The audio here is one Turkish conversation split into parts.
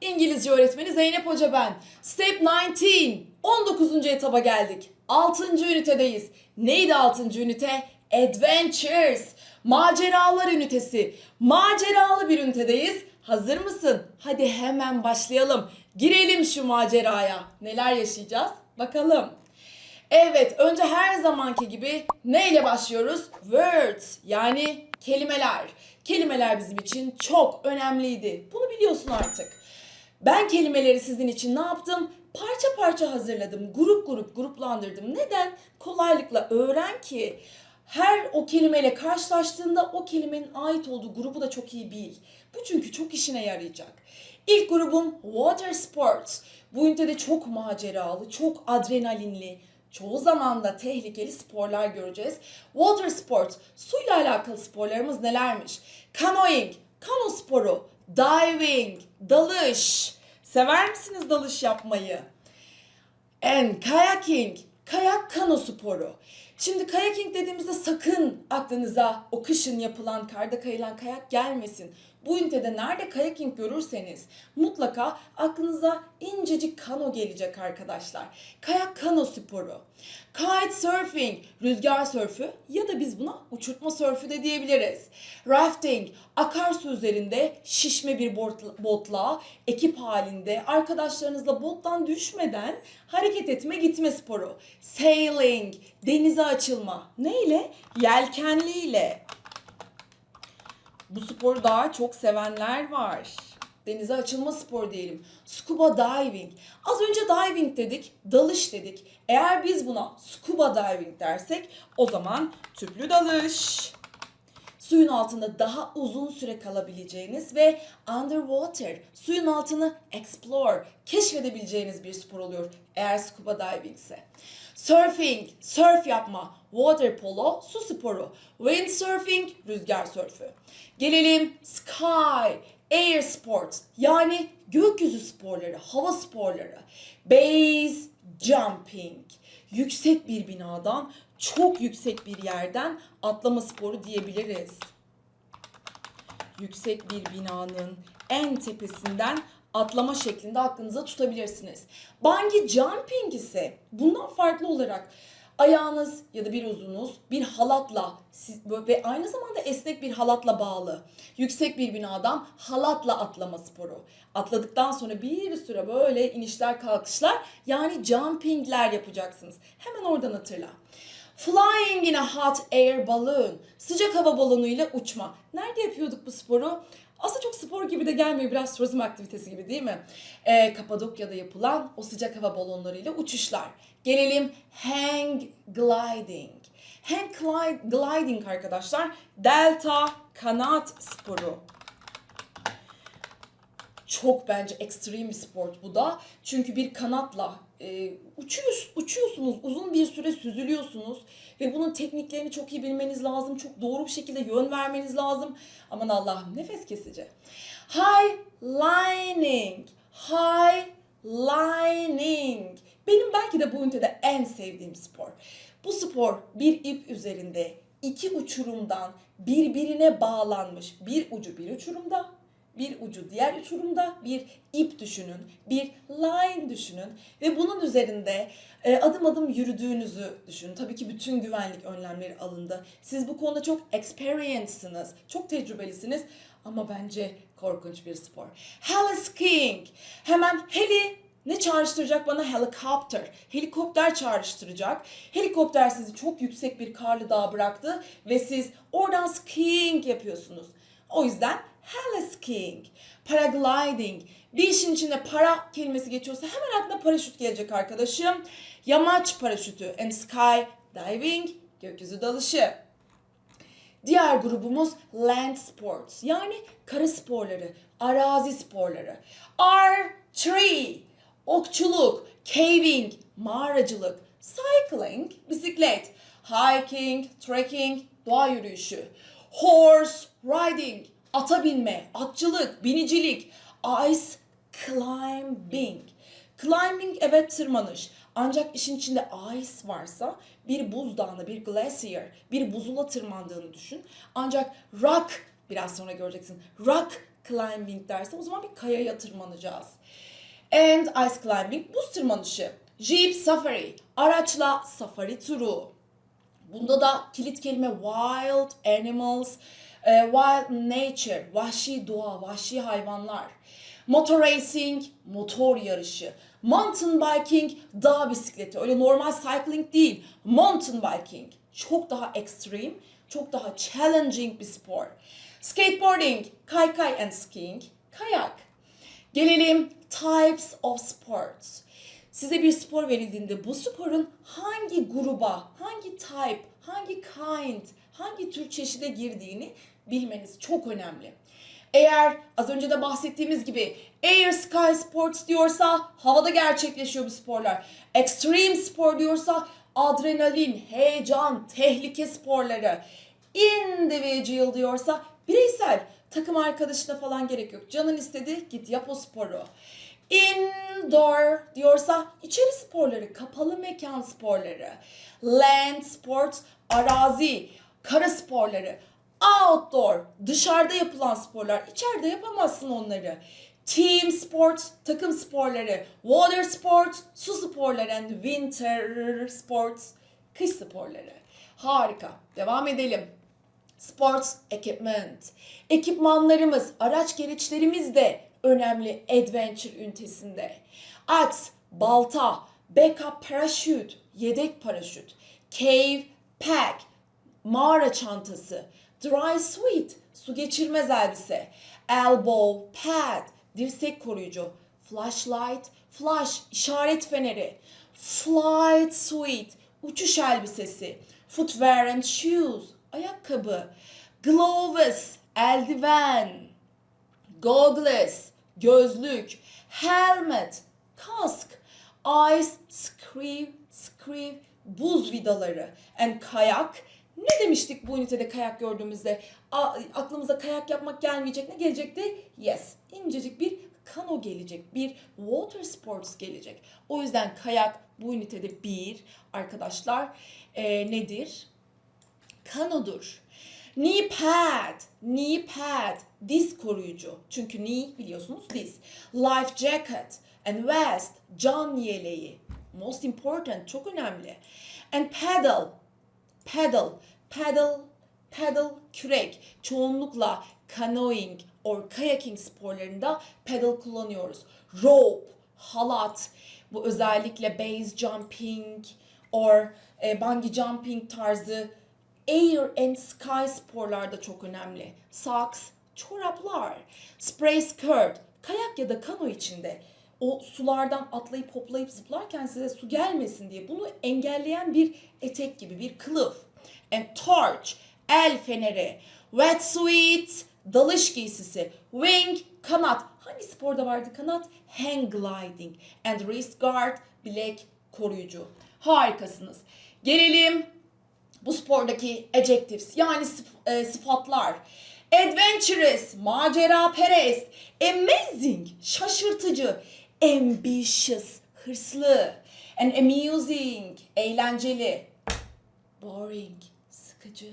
İngilizce öğretmeni Zeynep Hoca ben. Step 19. 19. etaba geldik. 6. ünitedeyiz. Neydi 6. ünite? Adventures. Maceralar ünitesi. Maceralı bir ünitedeyiz. Hazır mısın? Hadi hemen başlayalım. Girelim şu maceraya. Neler yaşayacağız? Bakalım. Evet, önce her zamanki gibi neyle başlıyoruz? Words yani kelimeler. Kelimeler bizim için çok önemliydi. Bunu biliyorsun artık. Ben kelimeleri sizin için ne yaptım? Parça parça hazırladım. Grup grup gruplandırdım. Neden? Kolaylıkla öğren ki her o kelimeyle karşılaştığında o kelimenin ait olduğu grubu da çok iyi bil. Bu çünkü çok işine yarayacak. İlk grubum water sports. Bu ünitede çok maceralı, çok adrenalinli, çoğu zaman da tehlikeli sporlar göreceğiz. Water sports, suyla alakalı sporlarımız nelermiş? Canoeing, kano sporu, diving, dalış. Sever misiniz dalış yapmayı? And kayaking, kayak kano sporu. Şimdi kayaking dediğimizde sakın aklınıza o kışın yapılan karda kayılan kayak gelmesin. Bu ünitede nerede kayaking görürseniz mutlaka aklınıza incecik kano gelecek arkadaşlar. Kayak kano sporu. Kite surfing, rüzgar sörfü ya da biz buna uçurtma sörfü de diyebiliriz. Rafting, akarsu üzerinde şişme bir bot- botla ekip halinde arkadaşlarınızla bottan düşmeden hareket etme gitme sporu. Sailing, denize açılma. Neyle? Yelkenliyle. Bu sporu daha çok sevenler var. Denize açılma spor diyelim. Scuba diving. Az önce diving dedik, dalış dedik. Eğer biz buna scuba diving dersek o zaman tüplü dalış. Suyun altında daha uzun süre kalabileceğiniz ve underwater, suyun altını explore, keşfedebileceğiniz bir spor oluyor eğer scuba diving ise. Surfing, surf yapma, water polo, su sporu, windsurfing, rüzgar sörfü. Gelelim sky, air sports yani gökyüzü sporları, hava sporları. Base jumping, yüksek bir binadan çok yüksek bir yerden atlama sporu diyebiliriz. Yüksek bir binanın en tepesinden atlama şeklinde aklınıza tutabilirsiniz. Bungee jumping ise bundan farklı olarak ayağınız ya da bir uzunuz bir halatla ve aynı zamanda esnek bir halatla bağlı yüksek bir binadan halatla atlama sporu. Atladıktan sonra bir süre böyle inişler kalkışlar yani jumpingler yapacaksınız. Hemen oradan hatırla. Flying in a hot air balloon. Sıcak hava balonuyla uçma. Nerede yapıyorduk bu sporu? Aslında çok spor gibi de gelmiyor. Biraz turizm aktivitesi gibi değil mi? Ee, Kapadokya'da yapılan o sıcak hava balonlarıyla uçuşlar. Gelelim hang gliding. Hang gliding arkadaşlar delta kanat sporu çok bence ekstrem bir sport bu da. Çünkü bir kanatla e, uçuyor, uçuyorsunuz, uzun bir süre süzülüyorsunuz ve bunun tekniklerini çok iyi bilmeniz lazım. Çok doğru bir şekilde yön vermeniz lazım. Aman Allah'ım nefes kesici. High lining, high lining. Benim belki de bu ünitede en sevdiğim spor. Bu spor bir ip üzerinde iki uçurumdan birbirine bağlanmış. Bir ucu bir uçurumda, bir ucu diğer uçurumda bir ip düşünün, bir line düşünün ve bunun üzerinde e, adım adım yürüdüğünüzü düşünün. Tabii ki bütün güvenlik önlemleri alındı. Siz bu konuda çok experienced'sınız, çok tecrübelisiniz ama bence korkunç bir spor. Heli-skiing. Hemen heli ne çağrıştıracak bana? Helicopter. Helikopter çağrıştıracak. Helikopter sizi çok yüksek bir karlı dağa bıraktı ve siz oradan skiing yapıyorsunuz. O yüzden heli-skiing, paragliding. Bir işin içinde para kelimesi geçiyorsa hemen aklına paraşüt gelecek arkadaşım. Yamaç paraşütü and sky diving, gökyüzü dalışı. Diğer grubumuz land sports yani kara sporları, arazi sporları. Archery, okçuluk, caving, mağaracılık, cycling, bisiklet, hiking, trekking, doğa yürüyüşü, horse riding, ata binme, atçılık, binicilik, ice climbing. Climbing evet tırmanış. Ancak işin içinde ice varsa bir buzdağına, bir glacier, bir buzula tırmandığını düşün. Ancak rock, biraz sonra göreceksin, rock climbing derse o zaman bir kayaya tırmanacağız. And ice climbing buz tırmanışı. Jeep safari araçla safari turu. Bunda da kilit kelime wild animals, e, wild nature, vahşi doğa, vahşi hayvanlar. Motor racing, motor yarışı. Mountain biking, dağ bisikleti. Öyle normal cycling değil. Mountain biking. Çok daha extreme, çok daha challenging bir spor. Skateboarding, kaykay and skiing, kayak. Gelelim types of sports. Size bir spor verildiğinde bu sporun hangi gruba, hangi type, hangi kind, hangi tür çeşide girdiğini bilmeniz çok önemli. Eğer az önce de bahsettiğimiz gibi air sky sports diyorsa havada gerçekleşiyor bu sporlar. Extreme spor diyorsa adrenalin, heyecan, tehlike sporları. Individual diyorsa bireysel takım arkadaşına falan gerek yok. Canın istedi git yap o sporu. Indoor diyorsa içeri sporları, kapalı mekan sporları. Land sports, arazi, kara sporları. Outdoor, dışarıda yapılan sporlar. İçeride yapamazsın onları. Team sports, takım sporları. Water sports, su sporları. And winter sports, kış sporları. Harika. Devam edelim. Sports equipment. Ekipmanlarımız, araç gereçlerimiz de önemli adventure ünitesinde. Axe, balta, backup parachute, yedek paraşüt, cave pack, mağara çantası, dry suit, su geçirmez elbise, elbow pad, dirsek koruyucu, flashlight, flash, işaret feneri, flight suit, uçuş elbisesi, footwear and shoes, ayakkabı, gloves, eldiven, goggles, gözlük, helmet, kask, ice, screw, screw, buz vidaları, and kayak. Ne demiştik bu ünitede kayak gördüğümüzde? A- aklımıza kayak yapmak gelmeyecek. Ne gelecekti? Yes, incecik bir kano gelecek, bir water sports gelecek. O yüzden kayak bu ünitede bir arkadaşlar e, nedir? Kanodur. Knee pad, knee pad, diz koruyucu. Çünkü knee biliyorsunuz diz. Life jacket and vest, can yeleği. Most important, çok önemli. And paddle, paddle, paddle, paddle, kürek. Çoğunlukla canoeing or kayaking sporlarında paddle kullanıyoruz. Rope, halat. Bu özellikle base jumping or e, bungee jumping tarzı air and sky sporlarda çok önemli. Socks, çoraplar, spray skirt, kayak ya da kano içinde o sulardan atlayıp hoplayıp zıplarken size su gelmesin diye bunu engelleyen bir etek gibi bir kılıf. And torch, el feneri, wetsuit, dalış giysisi, wing, kanat. Hangi sporda vardı kanat? Hang gliding and wrist guard, bilek koruyucu. Harikasınız. Gelelim bu spordaki adjectives yani sıf- e, sıfatlar. Adventurous, macera perest, amazing, şaşırtıcı, ambitious, hırslı, and amusing, eğlenceli, boring, sıkıcı,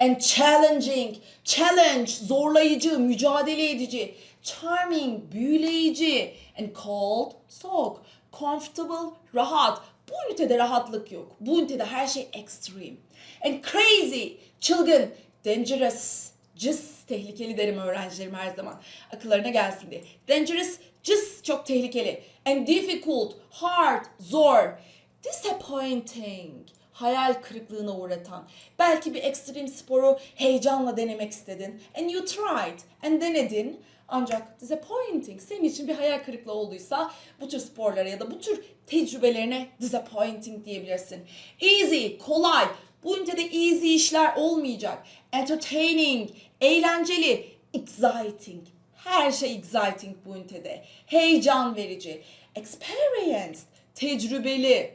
and challenging, challenge, zorlayıcı, mücadele edici, charming, büyüleyici, and cold, soğuk, comfortable, rahat. Bu ünitede rahatlık yok. Bu ünitede her şey extreme. And crazy, çılgın, dangerous, just tehlikeli derim öğrencilerim her zaman. Akıllarına gelsin diye. Dangerous, just çok tehlikeli. And difficult, hard, zor. Disappointing, hayal kırıklığına uğratan. Belki bir ekstrem sporu heyecanla denemek istedin. And you tried. And denedin. Ancak disappointing senin için bir hayal kırıklığı olduysa bu tür sporlara ya da bu tür tecrübelerine disappointing diyebilirsin. Easy, kolay. Bu ünitede easy işler olmayacak. Entertaining, eğlenceli, exciting. Her şey exciting bu ünitede. Heyecan verici. Experienced, tecrübeli.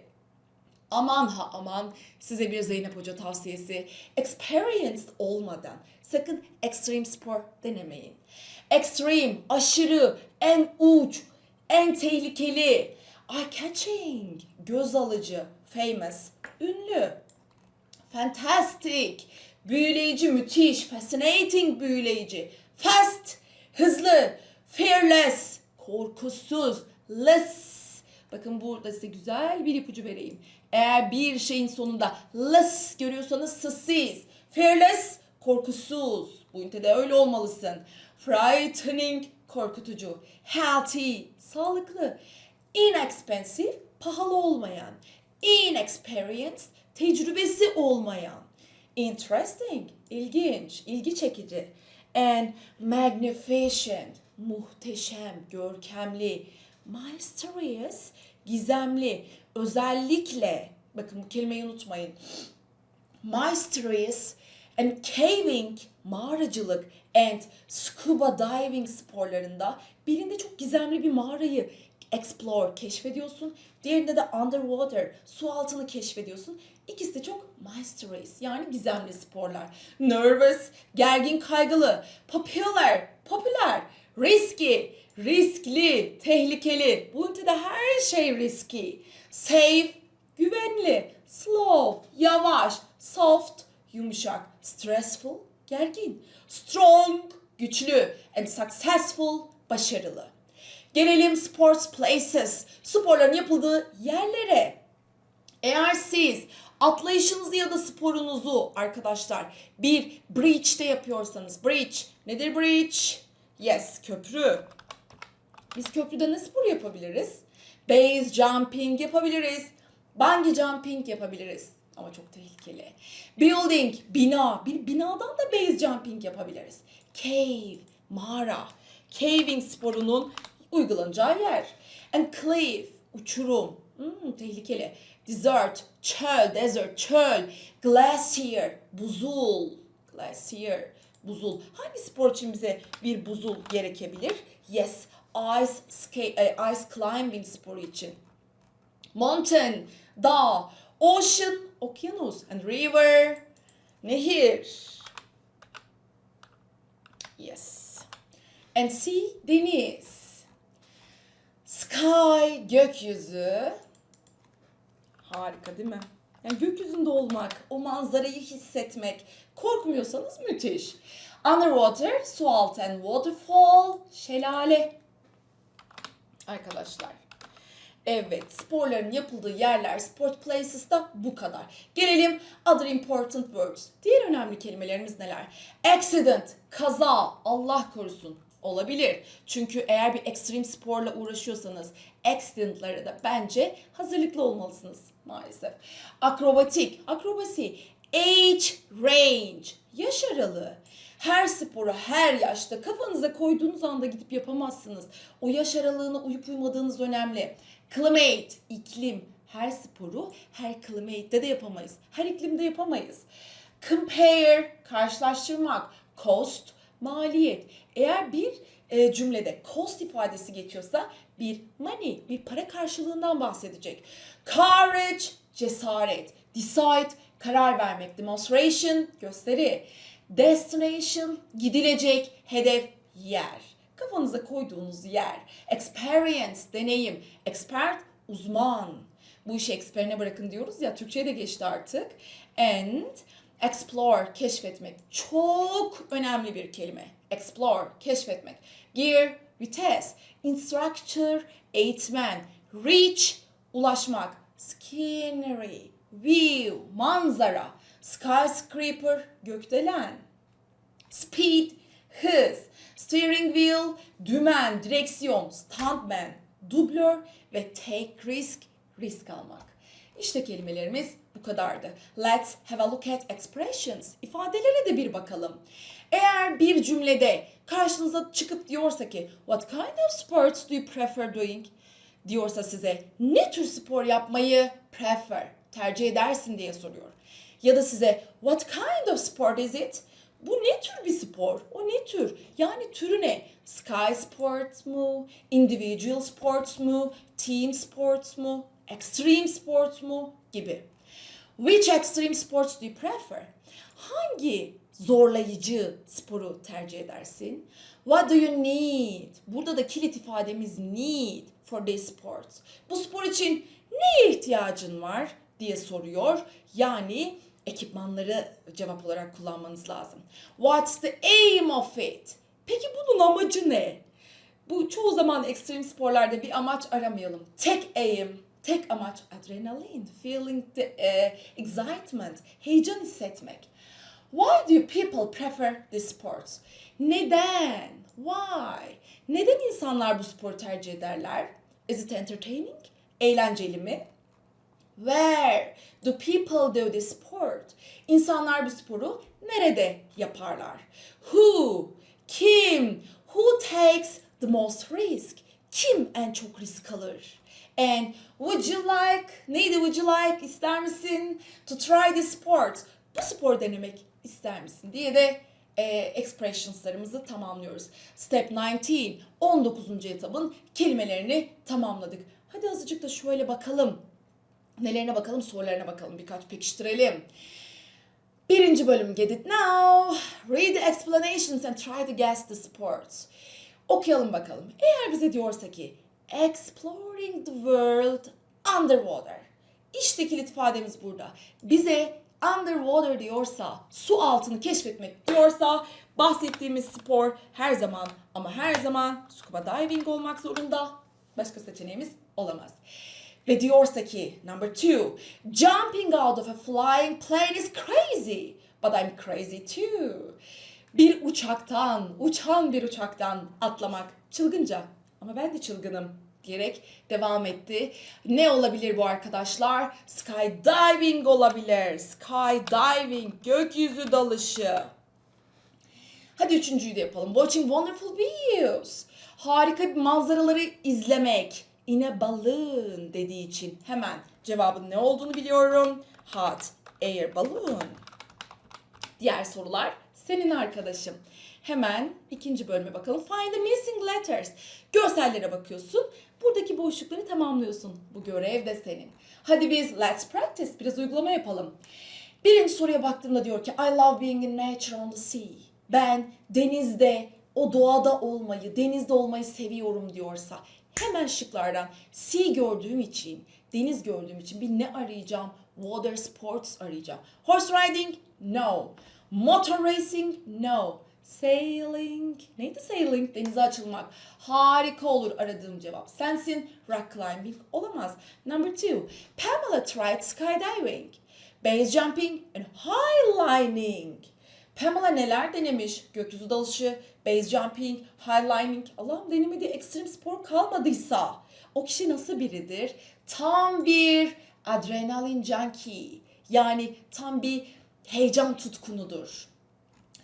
Aman ha aman size bir Zeynep Hoca tavsiyesi. Experienced olmadan sakın extreme spor denemeyin. Extreme, aşırı, en uç, en tehlikeli. Eye-catching, göz alıcı, famous, ünlü. Fantastic, büyüleyici, müthiş, fascinating, büyüleyici. Fast, hızlı, fearless, korkusuz, less. Bakın burada size güzel bir ipucu vereyim. Eğer bir şeyin sonunda less görüyorsanız sessiz, fearless, korkusuz. Bu ünitede öyle olmalısın. Frightening, korkutucu. Healthy, sağlıklı. Inexpensive, pahalı olmayan. Inexperienced, tecrübesi olmayan. Interesting, ilginç, ilgi çekici. And magnificent, muhteşem, görkemli. Mysterious, gizemli. Özellikle, bakın bu kelimeyi unutmayın. Mysterious and caving, mağaracılık and scuba diving sporlarında birinde çok gizemli bir mağarayı explore, keşfediyorsun. Diğerinde de underwater, su altını keşfediyorsun. İkisi de çok mysterious yani gizemli sporlar. Nervous, gergin kaygılı. Popular, popüler. Risky, riskli, tehlikeli. Bu ünitede her şey risky. Safe, güvenli. Slow, yavaş. Soft, yumuşak. Stressful, gergin. Strong, güçlü. And successful, başarılı. Gelelim sports places, sporların yapıldığı yerlere. Eğer siz atlayışınızı ya da sporunuzu arkadaşlar bir bridge'de yapıyorsanız, bridge nedir bridge? Yes, köprü. Biz köprüde ne spor yapabiliriz? Base jumping yapabiliriz. Bungee jumping yapabiliriz. Ama çok tehlikeli. Building, bina. Bir binadan da base jumping yapabiliriz. Cave, mağara. Caving sporunun uygulanacağı yer. And cliff, uçurum. Hmm, tehlikeli. Desert, çöl, desert, çöl. Glacier, buzul. Glacier, buzul. Hangi spor için bize bir buzul gerekebilir? Yes, ice, skate, ice climbing sporu için. Mountain, dağ. Ocean, okyanus. And river, nehir. Yes. And sea, deniz. Sky, gökyüzü. Harika değil mi? Yani gökyüzünde olmak, o manzarayı hissetmek, korkmuyorsanız müthiş. Underwater, su altı and waterfall, şelale. Arkadaşlar. Evet, sporların yapıldığı yerler, sport places da bu kadar. Gelelim other important words. Diğer önemli kelimelerimiz neler? Accident, kaza, Allah korusun olabilir. Çünkü eğer bir ekstrem sporla uğraşıyorsanız accidentlara da bence hazırlıklı olmalısınız maalesef. Akrobatik, akrobasi, age range, yaş aralığı. Her sporu her yaşta kafanıza koyduğunuz anda gidip yapamazsınız. O yaş aralığına uyup uymadığınız önemli. Climate, iklim. Her sporu her climate'de de yapamayız. Her iklimde yapamayız. Compare, karşılaştırmak. Cost, maliyet. Eğer bir e, cümlede cost ifadesi geçiyorsa bir money, bir para karşılığından bahsedecek. Courage, cesaret. Decide, karar vermek. Demonstration, gösteri. Destination, gidilecek, hedef, yer. Kafanıza koyduğunuz yer. Experience, deneyim. Expert, uzman. Bu işi expert'ine bırakın diyoruz ya, Türkçe'ye de geçti artık. And explore, keşfetmek. Çok önemli bir kelime. Explore, keşfetmek. Gear, vites. Instructor, eğitmen. Reach, ulaşmak. Scenery, view, manzara. Skyscraper, gökdelen. Speed, hız. Steering wheel, dümen, direksiyon. Stuntman, dublör ve take risk, risk almak. İşte kelimelerimiz bu kadardı. Let's have a look at expressions. İfadelere de bir bakalım. Eğer bir cümlede karşınıza çıkıp diyorsa ki What kind of sports do you prefer doing? Diyorsa size ne tür spor yapmayı prefer, tercih edersin diye soruyor. Ya da size What kind of sport is it? Bu ne tür bir spor? O ne tür? Yani türü ne? Sky sports mu? Individual sports mu? Team sports mu? Extreme sports mu? Gibi. Which extreme sports do you prefer? Hangi zorlayıcı sporu tercih edersin? What do you need? Burada da kilit ifademiz need for this sport. Bu spor için neye ihtiyacın var diye soruyor. Yani ekipmanları cevap olarak kullanmanız lazım. What's the aim of it? Peki bunun amacı ne? Bu çoğu zaman ekstrem sporlarda bir amaç aramayalım. Tek aim, tek amaç adrenalin, feeling the eh, excitement, heyecan hissetmek. Why do people prefer this sport? Neden? Why? Neden insanlar bu sporu tercih ederler? Is it entertaining? Eğlenceli mi? Where do people do this sport? İnsanlar bu sporu nerede yaparlar? Who? Kim? Who takes the most risk? Kim en çok risk alır? And would you like, neydi would you like, ister misin to try this sport? Bu spor denemek ister misin diye de e, expressionslarımızı tamamlıyoruz. Step 19, 19. etabın kelimelerini tamamladık. Hadi azıcık da şöyle bakalım. Nelerine bakalım, sorularına bakalım. Birkaç pekiştirelim. Birinci bölüm Get It Now. Read the explanations and try to guess the sports. Okuyalım bakalım. Eğer bize diyorsa ki Exploring the world underwater. İşte kilit ifademiz burada. Bize underwater diyorsa, su altını keşfetmek diyorsa bahsettiğimiz spor her zaman ama her zaman scuba diving olmak zorunda. Başka seçeneğimiz olamaz. Ve diyorsa ki number two, jumping out of a flying plane is crazy, but I'm crazy too. Bir uçaktan, uçan bir uçaktan atlamak çılgınca ama ben de çılgınım diyerek devam etti. Ne olabilir bu arkadaşlar? Skydiving olabilir. Skydiving, gökyüzü dalışı. Hadi üçüncüyü de yapalım. Watching wonderful views. Harika bir manzaraları izlemek. In a balloon dediği için hemen cevabın ne olduğunu biliyorum. Hot air balloon. Diğer sorular senin arkadaşım. Hemen ikinci bölüme bakalım. Find the missing letters. Görsellere bakıyorsun. Buradaki boşlukları tamamlıyorsun. Bu görev de senin. Hadi biz let's practice. Biraz uygulama yapalım. Birinci soruya baktığımda diyor ki I love being in nature on the sea. Ben denizde, o doğada olmayı, denizde olmayı seviyorum diyorsa hemen şıklardan sea gördüğüm için, deniz gördüğüm için bir ne arayacağım? Water sports arayacağım. Horse riding? No. Motor racing? No. Sailing. Neydi sailing? Denize açılmak. Harika olur aradığım cevap. Sensin. Rock climbing olamaz. Number two. Pamela tried skydiving. Base jumping and highlining. Pamela neler denemiş? Gökyüzü dalışı, base jumping, highlining. Allah'ım denemediği ekstrem spor kalmadıysa o kişi nasıl biridir? Tam bir adrenalin junkie. Yani tam bir heyecan tutkunudur.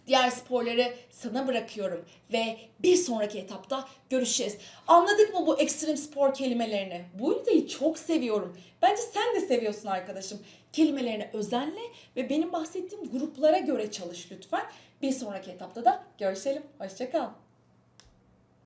Diğer sporları sana bırakıyorum ve bir sonraki etapta görüşeceğiz. Anladık mı bu ekstrem spor kelimelerini? Bu üniteyi çok seviyorum. Bence sen de seviyorsun arkadaşım. Kelimelerine özenle ve benim bahsettiğim gruplara göre çalış lütfen. Bir sonraki etapta da görüşelim. Hoşçakal.